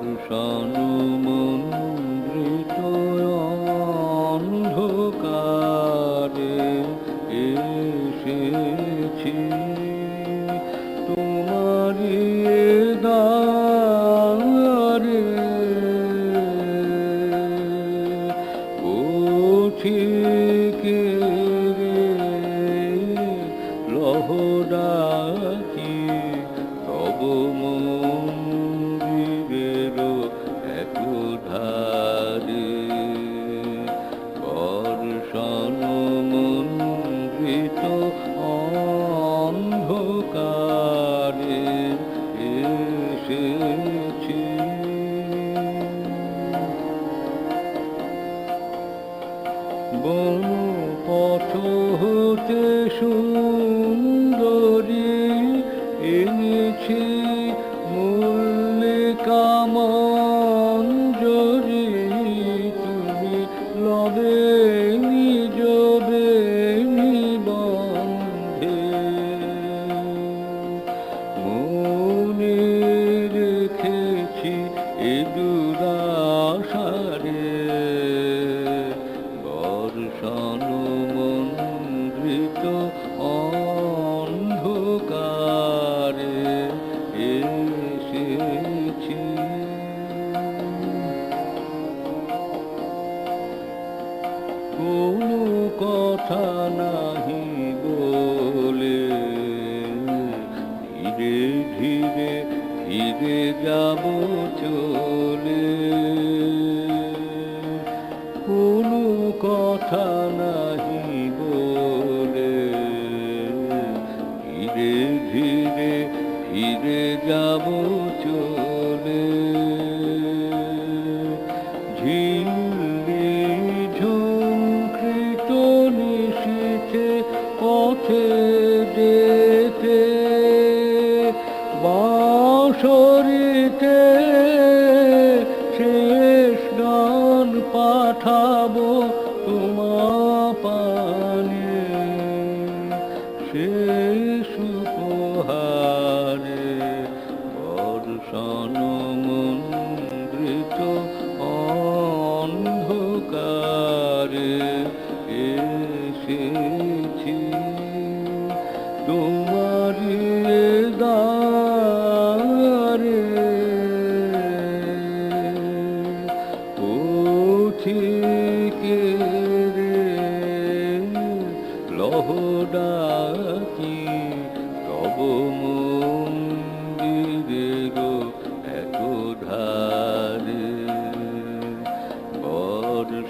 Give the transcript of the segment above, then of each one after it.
বর্ষণ মন্দ্রিত অন্ধকারে এসেছি। তোমারি দ্বারে ও ঠিক বন পথ হতে সুন্দরী কথা নাহি বলে। ধীরে ধীরে ধীরে যাব চলে। কোনো কথা নাহি বলে। ধীরে ধীরে ধীরে যাব চলে। বাঁশরিতে শেষ গান পাঠাবো তোমা পানে শেষ উপহারে বর্ষণ মন্দ্রিত অন্ধকারে এসেছি। তোমার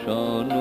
মন্দ্রিত